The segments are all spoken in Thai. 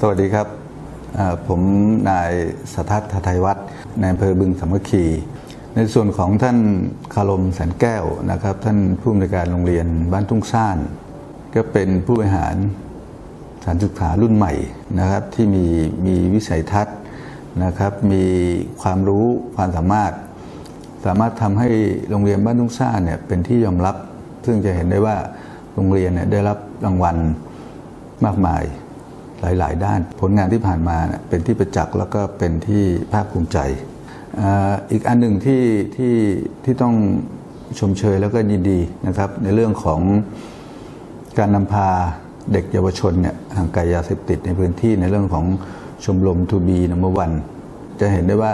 สวัสดีครับผมนายสทัศน์ทไทยวัฒน์ในอำเภอบึงสามัคคี ในส่วนของท่านคารมแสนแก้วนะครับ ท่านผู้อำนวยการโรงเรียนบ้านทุ่งซ่าน ก็เป็นผู้บริหารสถานศึกษารุ่นใหม่นะครับ ที่มีมีวิสัยทัศน์นะครับ มีความรู้ความสามารถ สามารถทำให้โรงเรียนบ้านทุ่งซ่านเนี่ยเป็นที่ยอมรับ ซึ่งจะเห็นได้ว่าโรงเรียนเนี่ยได้รับรางวัลมากมาย หลาย ๆ ด้าน ผลงานที่ผ่านมาเป็นที่ประจักษ์แล้วก็เป็นที่ภาคภูมิใจอีกอันหนึ่งที่ที่ที่ต้องชมเชยแล้วก็ยินดีนะครับ ในเรื่องของการนำพาเด็กเยาวชนเนี่ยห่างไกลยาเสพติดในพื้นที่ในเรื่องของชมรมทูบีนัมวันจะเห็นได้ว่า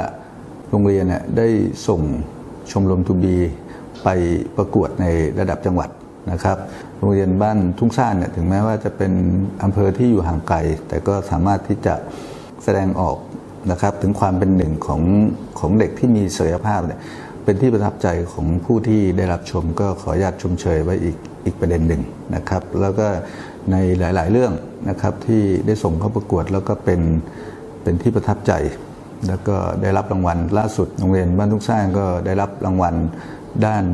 โรงเรียนเนี่ยได้ส่งชมรมทูบีไปประกวดในระดับจังหวัด นะครับโรงเรียนบ้านทุ่งซ่านเนี่ยถึงแม้ว่าจะเป็นอำเภอที่อยู่ห่างไกล แต่ก็สามารถที่จะแสดงออกนะครับถึงความเป็นหนึ่งของของเด็กที่มีศักยภาพเนี่ยเป็นที่ประทับใจของผู้ที่ได้รับชมก็ขออนุญาตชมเชยไว้อีกอีกประเด็นหนึ่งนะครับ แล้วก็ในหลาย ๆ เรื่องนะครับที่ได้ส่งเข้าประกวดแล้วก็เป็นเป็นที่ประทับใจ แล้วก็ได้รับรางวัลล่าสุดโรงเรียนบ้านทุกสร้างก็ได้รับรางวัลด้าน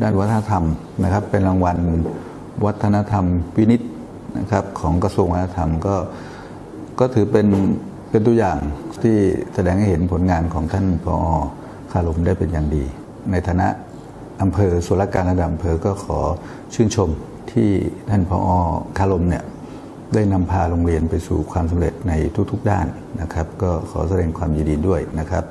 ด้านวัฒนธรรมนะครับ เป็นรางวัลวัฒนธรรมวินิตนะครับของกระทรวงวัฒนธรรมก็ก็ถือเป็นเป็นตัวอย่างที่แสดงให้เห็นผลงานของท่านพอคารมได้เป็นอย่างดี ในฐานะอำเภอส่วนราการระดับอำเภอก็ขอชื่นชมที่ท่านพอคารมเนี่ยได้นำพาโรงเรียนไปสู่ความสำเร็จในทุกๆด้านนะครับ ก็ขอแสดงความยินดีด้วยนะครับ